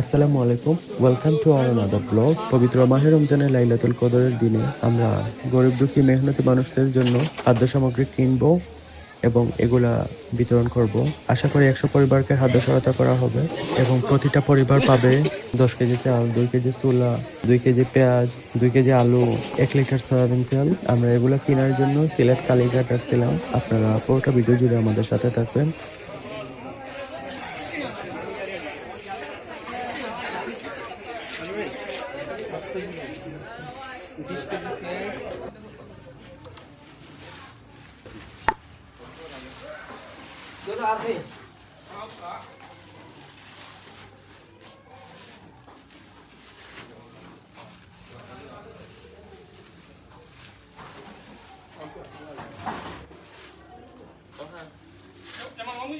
আসসালামু আলাইকুম। Welcome to our another blog পবিত্র মাহে রমজানের লাইলাতুল কদরের দিনে আমরা গরিব দুঃখী মেহনতি মানুষদের জন্য খাদ্য সামগ্রী কিনবো এবং এগুলা বিতরণ করব। আশা করি একশো পরিবারকে খাদ্য সহায়তা করা হবে এবং প্রতিটা পরিবার পাবে দশ কেজি চাল, দুই কেজি চুলা, দুই কেজি পেঁয়াজ, দুই কেজি আলু, এক লিটার সয়াবিন তেল। আমরা এগুলা কেনার জন্য সিলেট কালীঘাট আসছিলাম। আপনারা পুরোটা ভিডিও জুড়ে আমাদের সাথে থাকবেন। Good afternoon.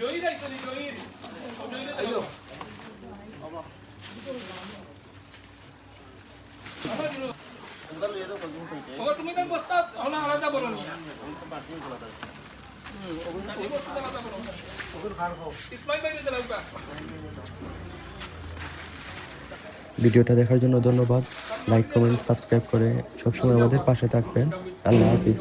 জয়ী রাইছলি জয়ী জয়ী আইলো। তুমি তো বস্তা হলা আলাদা বলো নি। ইসমাইল ভাই দিলাম ভিডিওটা দেখার জন্য ধন্যবাদ। লাইক কমেন্ট সাবস্ক্রাইব করে সবসময় আমাদের পাশে থাকবেন। আল্লাহ হাফিজ।